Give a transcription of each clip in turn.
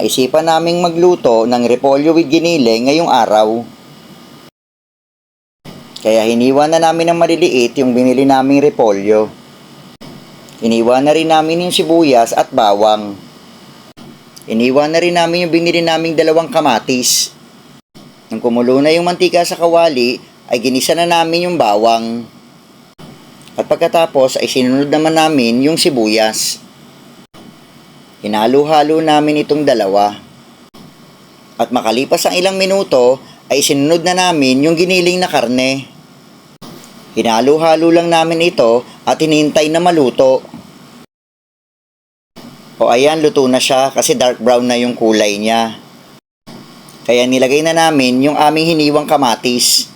naisipan naming magluto ng repolyo with giniling ngayong araw. Kaya hiniwa na namin ng maliliit yung binili naming repolyo. Iniwa na rin namin yung sibuyas at bawang. Iniwa na rin namin yung binili naming dalawang kamatis. Nung kumulo na yung mantika sa kawali, ay ginisa na namin yung bawang. At pagkatapos ay sinunod naman namin yung sibuyas. Hinalo-halo namin itong dalawa. At makalipas ang ilang minuto, ay sinunod na namin yung giniling na karne. Hinalo-halo lang namin ito at hinintay na maluto. O ayan, luto na siya kasi dark brown na yung kulay niya. Kaya nilagay na namin yung aming hiniwang kamatis.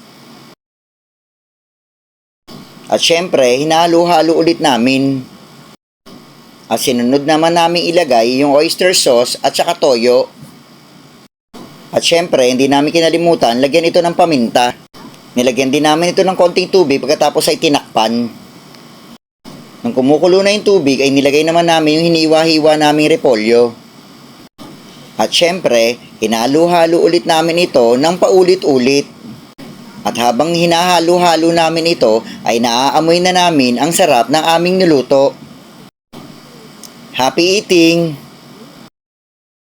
At syempre, hinalo-halo ulit namin. At sinunod naman namin ilagay yung oyster sauce at saka toyo. At syempre, hindi namin kinalimutan, lagyan ito ng paminta. Nilagyan din namin ito ng konting tubig pagkatapos ay tinakpan. Nung kumukulo na yung tubig ay nilagay naman namin yung hiniwa-hiwa naming repolyo. At syempre, hinalo-halo ulit namin ito ng paulit-ulit. At habang hinahalo-halo namin ito ay naaamoy na namin ang sarap ng aming niluto. Happy eating!